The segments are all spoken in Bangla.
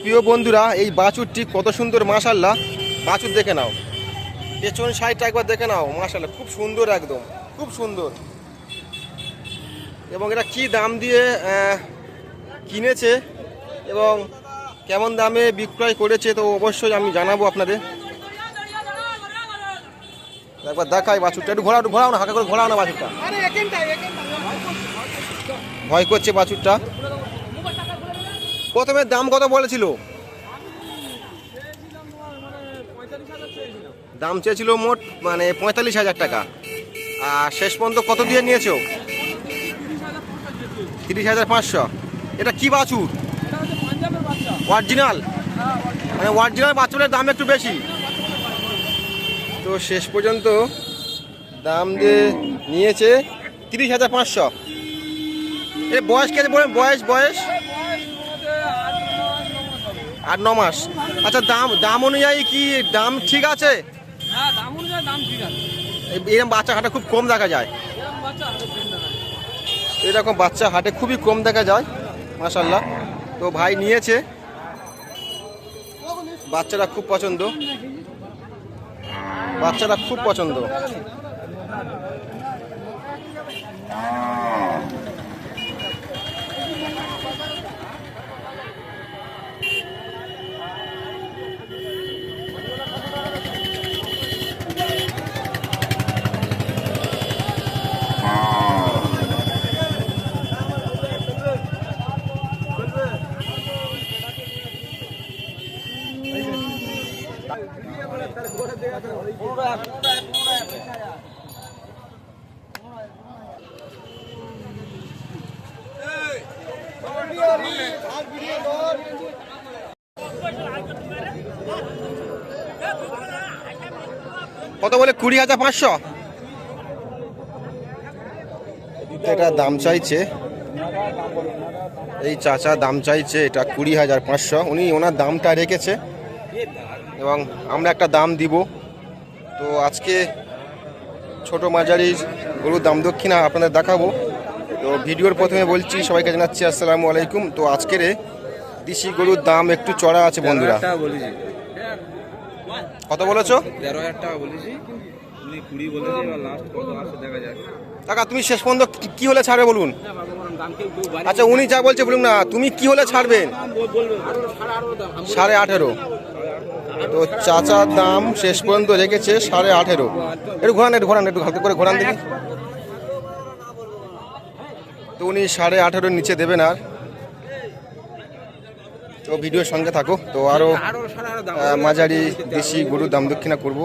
প্রিয় বন্ধুরা, এই বাছুরটি কত সুন্দর মাশাল্লাহ বাছুর দেখে নাও। পেছন সাইডটা একবার দেখে নাও মাশাল্লাহ খুব সুন্দর একদম, খুব সুন্দর। এবং এটা কি দাম দিয়ে কিনেছে এবং কেমন দামে বিক্রয় করেছে, তো অবশ্যই আমি জানাব আপনাদের। একবার দেখাই বাছুরটা, একটু একটু ঘোরাও না হাঁকা করে ঘোরাও না বাছুরটা। ভয় করছে বাছুরটা। প্রথমে দাম কত বলেছিল? দাম চেয়েছিল মোট মানে পঁয়তাল্লিশ হাজার টাকা। আর শেষ পর্যন্ত কত দিয়ে নিয়েছো? তিরিশ হাজার পাঁচশো। এটা কি বাছুর? অরিজিনাল? মানে অরিজিনাল বাছুরের দাম একটু বেশি। তো শেষ পর্যন্ত দাম দিয়ে নিয়েছে তিরিশ হাজার পাঁচশো। এর বয়স কে বলেন বয়স বয়স? আট ন মাস। আচ্ছা দাম দাম অনুযায়ী কি দাম ঠিক আছে? এরকম বাচ্চা হাটে খুব কম দেখা যায়। এরকম বাচ্চা দেখা যায়। এরকম বাচ্চা হাটে খুবই কম দেখা যায় মাসাল্লাহ তো ভাই নিয়েছে। বাচ্চারা খুব পছন্দ। বাচ্চারা খুব পছন্দ। কত বলে? কুড়ি হাজার পাঁচশো? এটা দাম চাইছে। এই চাচা দাম চাইছে, এটা কুড়ি হাজার পাঁচশো। উনি ওনার দামটা রেখেছে। এবং আমরা একটা দাম দিব। তো আজকে ছোট মাঝারি গরুর দাম দক্ষিণা আপনাদের দেখাবো। তো ভিডিওর প্রথমে বলছি সবাইকে জানাচ্ছি আসসালামু আলাইকুম। তো আজকের দেশি গরুর দাম একটু চড়া আছে বন্ধুরা। কত বলেছ? তেরো হাজার টাকা বলেছি। টাকা তুমি শেষ পর্যন্ত কি- হলে ছাড়বে বলুন? আচ্ছা উনি যা বলছে বলুন না তুমি কি হলে ছাড়বেন? সাড়ে আঠেরো। তো চাচার দাম শেষ পর্যন্ত রেখেছে সাড়ে আঠেরো। একটু ঘোরান একটু ঘোরান, একটু হালকা করে ঘোরান দেখি। তো উনি সাড়ে আঠেরোর নিচে দেবেন আর। তো ভিডিওর সঙ্গে থাকো, তো আরও মাঝারি দেশি গরুর দাম দক্ষিণা করব।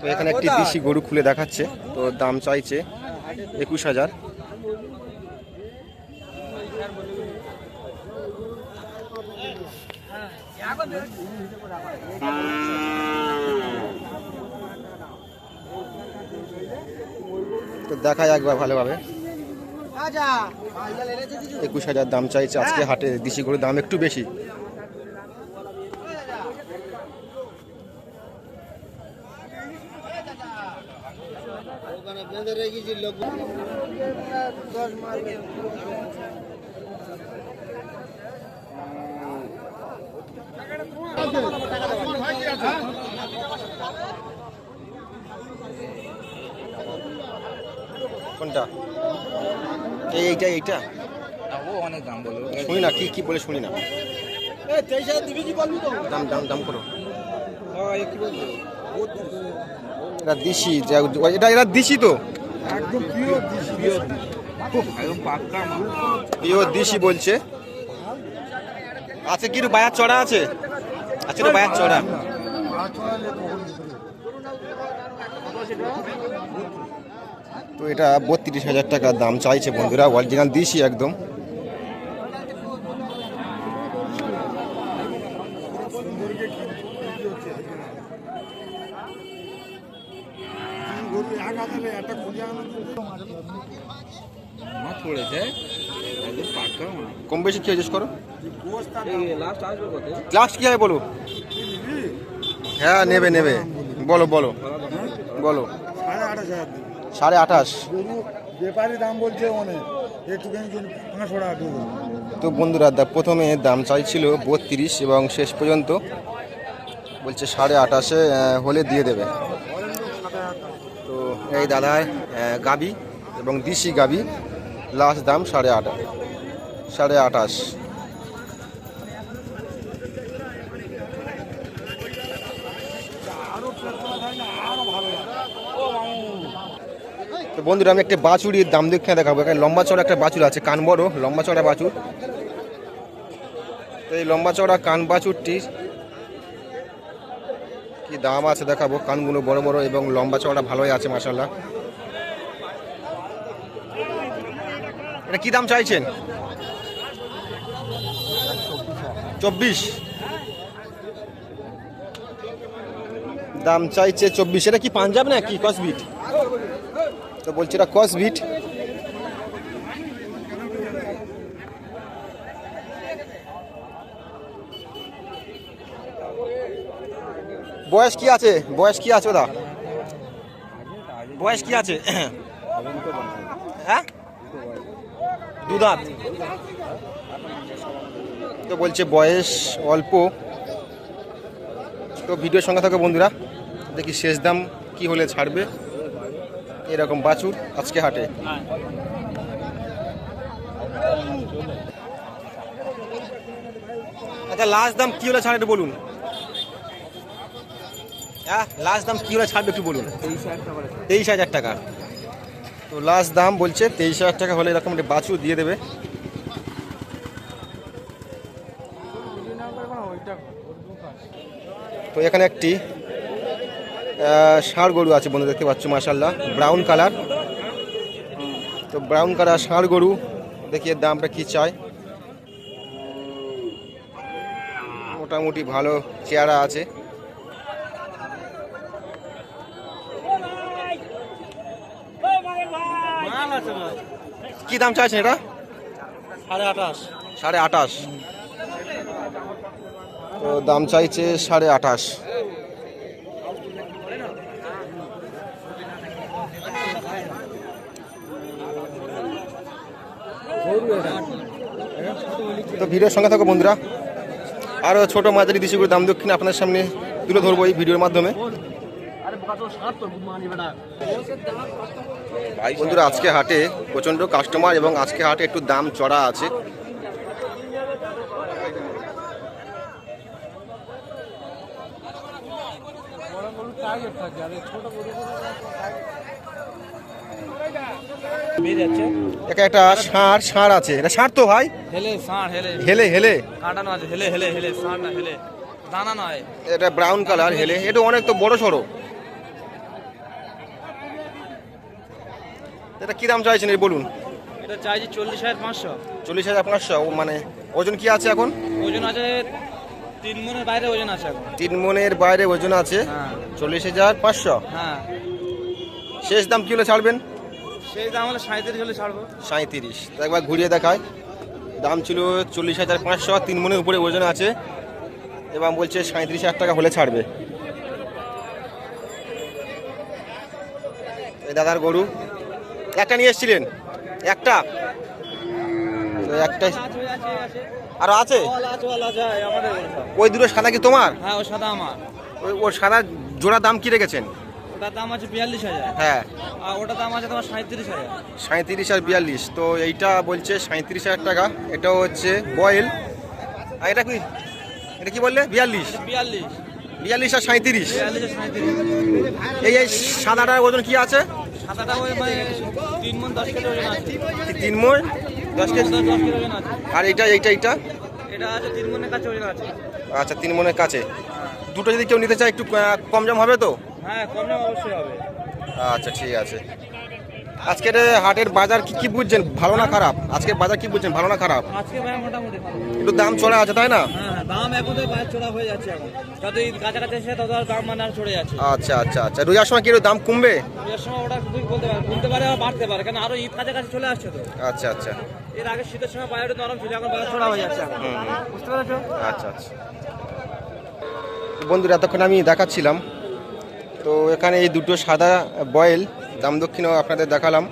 তো এখানে একটি দেশি গরু খুলে দেখাচ্ছে, তো দাম চাইছে একুশ হাজার। তো দেখায় একবার ভালোভাবে। একুশ হাজার দাম চাইছে আজকে হাটে দেশি গরুর দাম একটু বেশি। কোনটা? এই এইটা এইটা? ও অনেক দাম বলবে শুনি না কি কি বলে শুনি না। দাম দাম দাম করো। বলছো এটা দিশি এটা এটা দিশি তো। একদম পিওর দিশি পিওর বলছে। আছে কি একটু বায়ার চড়া আছে? আছে একটু বায়ার চড়া। তো এটা বত্রিশ হাজার টাকা দাম চাইছে বন্ধুরা অরিজিনাল দিশি একদম। কম বেশি কি জিজ্ঞেস করো? লাস্ট আসবে কত? লাস্ট কি হবে বলো? হ্যাঁ নেবে নেবে। বলো বলো। বলো। সাড়ে আঠাশ। ব্যাপারী দাম বলছে অনেক। একটুখানি পাঁচশো টাকা তো বন্ধুরা দা- প্রথমে দাম চাইছিল বত্রিশ এবং শেষ পর্যন্ত বলছে সাড়ে আঠাশে হলে দিয়ে দেবে। তো এই দাদার গাবি এবং দিশি গাবি লাস্ট দাম সাড়ে আটা সাড়ে আঠাশ। বন্ধুরা, আমি একটা বাছুরির দাম দেখে দেখাবো। এখানে লম্বা চড়া একটা বাছুর আছে, কান বড়, লম্বা চড়া বাছুর। তো এই লম্বা চড়া কান বাছুরটি কি দাম আছে দেখাবো, কানগুলো বড় বড় এবং লম্বা চড়া ভালোই আছে মাসাল্লাহ এটা কি দাম চাইছেন? চব্বিশ। দাম চাইছে চব্বিশ। এটা কি পাঞ্জাব না কি কসবিট তো বলছি এটা কসবিট বয়স কি আছে? বয়স কি আছে ওদা বয়স কি আছে? হ্যাঁ? দু দাঁত। তো বলছে বয়স অল্প। তো ভিডিওর সঙ্গে থাকো বন্ধুরা। দেখি শেষ দাম কি হলে ছাড়বে। এরকম বাছুর আজকে হাটে। আচ্ছা লাস্ট দাম কি হলে ছাড় একটু বলুন। হ্যাঁ লাস্ট দাম কি হলে ছাড়বে একটু বলুন। তেইশ হাজার টাকা। তো লাস্ট দাম বলছে তেইশ হাজার টাকা হলে এরকম একটা বাছুর দিয়ে দেবে। তো এখানে একটি ষাঁড় গরু আছে বন্ধু দেখতে পাচ্ছ মাসাল্লাহ ব্রাউন কালার তো ব্রাউন কালার ষাঁড় গরু দেখি এর দামটা কী চায়। মোটামুটি ভালো চেহারা আছে। কি দাম চাইছেন এটা? সাড়ে আঠাশ। সাড়ে আঠাশ। তো দাম চাইছে সাড়ে আঠাশ। তো ভিডিওর সঙ্গে থাকো বন্ধুরা। আরও ছোটো মাঝারি দিশিগুলোর দাম দক্ষিণ আপনার সামনে তুলে ধরবো এই ভিডিওর মাধ্যমে। বন্ধুরা, আজকে হাটে প্রচণ্ড কাস্টমার এবং আজকে হাটে একটু দাম চড়া আছে। ছোট একা একটা ষাঁড় ষাঁড় আছে। এটা ষাঁড় তো ভাই। হেলে ষাঁড় হেলে। হেলে হেলে। কাটানো আছে। হেলে হেলে হেলে ষাঁড় না হেলে। দানা নয়। এটা ব্রাউন কালার হেলে। এটা অনেক তো বড় সড়ো। এটা কি দাম চাইছেন এই বলুন? এটা চাইছি চল্লিশ হাজার পাঁচশো। চল্লিশ হাজার পাঁচশো। মানে ওজন কি আছে এখন? ওজন আছে তিন মনের বাইরে ওজন আছে এখন। তিন মনের বাইরে ওজন আছে। হ্যাঁ। চল্লিশ হাজার পাঁচশো। হ্যাঁ। শেষ দাম কি হলে ছাড়বেন? সেই দাম হলে সাঁত্রিশ হলে ছাড়বো। সাঁত্রিশ একবার ঘুরিয়ে দেখায়। দাম ছিল চল্লিশ হাজার পাঁচশো তিন মনের উপরে ওজন আছে। এবং বলছে সাঁত্রিশ হাজার টাকা হলে ছাড়বে। এই দাদার গরু। একটা নিয়ে এসেছিলেন? একটা? একটা আরও আছে। ওই দুটো সাদা কি তোমার? হ্যাঁ ও সাদা আমার। ওই ওর সাদা জোড়া দাম কি রেখেছেন? ওটার দাম আছে বিয়াল্লিশ হাজার। হ্যাঁ। আর ওটার দাম আছে তোমার সাঁত্রিশ হাজার। সাঁত্রিশ আর বিয়াল্লিশ। তো এইটা বলছে সাঁত্রিশ হাজার টাকা। এটা হচ্ছে বয়েল। আর এটা কি? এটা কি বললে? বিয়াল্লিশ। বিয়াল্লিশ। বিয়াল্লিশ আর সাঁত্রিশ এই এই সাদাটার ওজন কি আছে? মানে তিন মন দশ কেজি আর এইটা এইটা এইটা? এটা আছে তিন মনের কাছে আচ্ছা তিন মনের কাছে। দুটো যদি কেউ নিতে চায় একটু কম দাম হবে তো? হ্যাঁ কম দাম অবশ্যই হবে। আচ্ছা ঠিক আছে। আজকের হাটের বাজার কি কি বুঝছেন? ভালো না খারাপ? আজকের বাজার কি বুঝছেন? ভালো না খারাপ? আজকে ভাই মোটামুটি একটু দাম চড়া আছে তাই না? হ্যাঁ হ্যাঁ দাম এখন তো বাইরে চড়া হয়ে যাচ্ছে এখন। যত ঈদ কাছাকাছি এসে তত দাম মানে আর চড়ে যাচ্ছে। আচ্ছা আচ্ছা আচ্ছা। রোজার সময় কি দাম কমবে? এর সময় ওটা তুই বলতে পারে কমতে পারে আর বাড়তে পারে কারণ আরও ঈদ কাছাকাছি চলে আসছে তো। আচ্ছা আচ্ছা। এর আগে শীতের সময় বাইরে নরম ছিল এখন বাইরে চড়া হয়ে যাচ্ছে বুঝতে পেরেছ আচ্ছা আচ্ছা। বন্ধুরা এতক্ষণ আমি দেখাচ্ছিলাম তো এখানে এই দুটো সাদা বয়েল দাম দক্ষিণেও আপনাদের দেখালাম,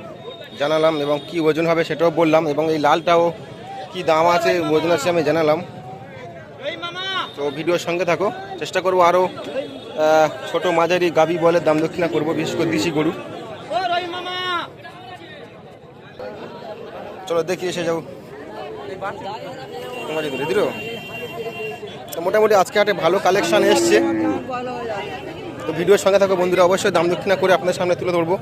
জানালাম এবং কি ওজন হবে সেটাও বললাম এবং এই লালটাও কি দাম আছে, ওজন আছে আমি জানালাম। তো ভিডিওর সঙ্গে থাকো, চেষ্টা করব আরও ছোট মাঝারি গাবি বলে দাম দক্ষিণা করব, বিশেষ করে দেশি গরু। চলো দেখি এসে যাও মোটামুটি আজকে হাটে ভালো কালেকশন এসছে। তো ভিডিওর সঙ্গে থাকো বন্ধুরা অবশ্যই দাম দক্ষিণা করে আপনাদের সামনে তুলে ধরবো।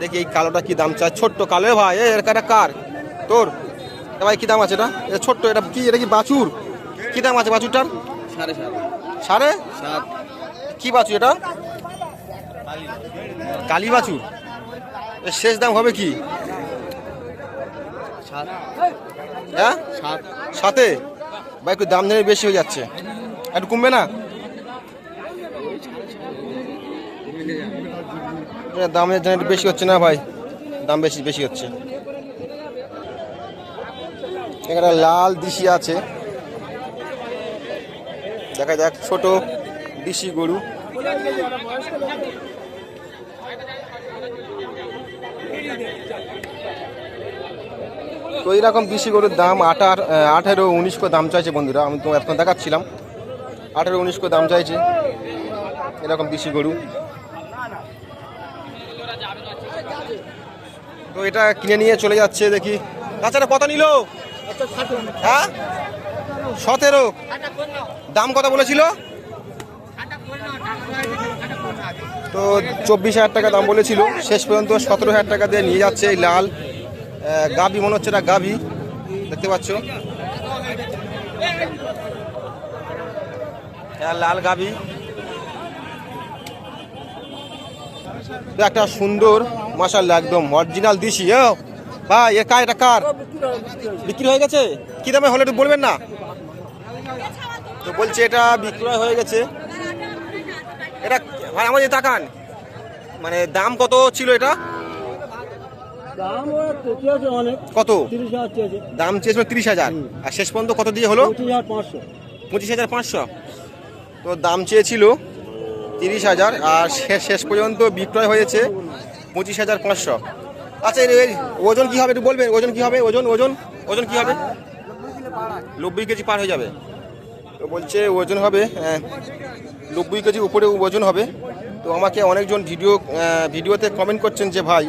দেখি এই কালোটা কি দাম চায়? ছোট্ট কালো। ভাই এর কাটা কার? তোর? ভাই কি দাম আছে এটা? এটা ছোট্ট এটা কি এটা কি বাছুর? কি দাম আছে বাছুরটার? সাড়ে সাত। সাড়ে? সাত। কি বাছুর এটা? কালী বাছুর। শেষ দাম হবে কি? সাত। হ্যাঁ? সাথে? ভাই একটু দাম জানি বেশি হয়ে যাচ্ছে। একটু কমবে না? এ, দাম জানি একটু বেশি হচ্ছে না ভাই। দাম বেশি বেশি হচ্ছে। এখানে লাল দিশি আছে। দেখা যাক ছোট দিশি গরু। তো এইরকম দিশি গরুর দাম আঠার আঠেরো, উনিশ কো দাম চাইছে বন্ধুরা, আমি তো এখন দেখাচ্ছিলাম। আঠেরো, উনিশ কো দাম চাইছে। এরকম দিশি গরু। তো এটা কিনে নিয়ে চলে যাচ্ছে দেখি। তাছাড়া কত নিল? হ্যাঁ? সতেরো। দাম কত বলেছিল? তো চব্বিশ হাজার টাকা দাম বলেছিল। শেষ পর্যন্ত সতেরো হাজার টাকা দিয়ে নিয়ে যাচ্ছে এই লাল। গাভি, মনে হচ্ছে এটা গাভি। দেখতে পাচ্ছ? হ্যাঁ লাল গাভি। একটা সুন্দর মাসাল্লাহ একদম অরিজিনাল দিশি, ও। ভাই, এ কার, এটা কার? বিক্রি হয়ে গেছে? কি দামে হলে একটু বলবেন না? তো বলছে এটা বিক্রয় হয়ে গেছে। এটা, ভাই, আমাদের তাকান। মানে দাম কত ছিল এটা? দাম ওরা চেয়েছে অনেক। কত? তিরিশ হাজার চেয়েছে দাম চেয়েছিল তিরিশ হাজার। আর শেষ পর্যন্ত কত দিয়ে হলো? পঁচিশ হাজার পাঁচশো। পঁচিশ হাজার পাঁচশো। তো দাম চেয়েছিল তিরিশ হাজার আর শেষ শেষ পর্যন্ত বিক্রয় হয়েছে পঁচিশ হাজার পাঁচশো। আচ্ছা ওজন কি হবে একটু বলবেন? ওজন কি হবে? ওজন ওজন ওজন কি হবে? নব্বই কেজি পার হয়ে যাবে। তো বলছে ওজন হবে নব্বই কেজি উপরে ওজন হবে। তো আমাকে অনেকজন ভিডিও ভিডিওতে কমেন্ট করছেন যে ভাই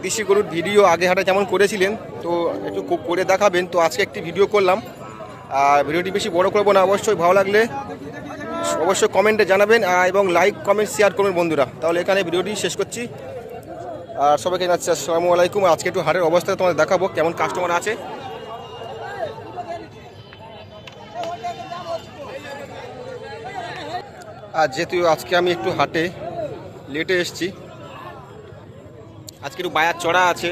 কৃষি গরুর ভিডিও আগে হাটে যেমন করেছিলেন, তো একটু করে দেখাবেন। তো আজকে একটি ভিডিও করলাম। আর ভিডিওটি বেশি বড় করব না, অবশ্যই ভালো লাগলে অবশ্যই কমেন্টে জানাবেন এবং লাইক, কমেন্ট, শেয়ার করবেন বন্ধুরা। তাহলে এখানে ভিডিওটি শেষ করছি। আর সবাইকে জানাচ্ছি আসসালামু আলাইকুম। আজকে একটু হাটের অবস্থা তোমাদের দেখাবো, কেমন কাস্টমার আছে। আর যেহেতু আজকে আমি একটু হাটে লেটে এসেছি আজকে একটু বায়ার চড়া আছে।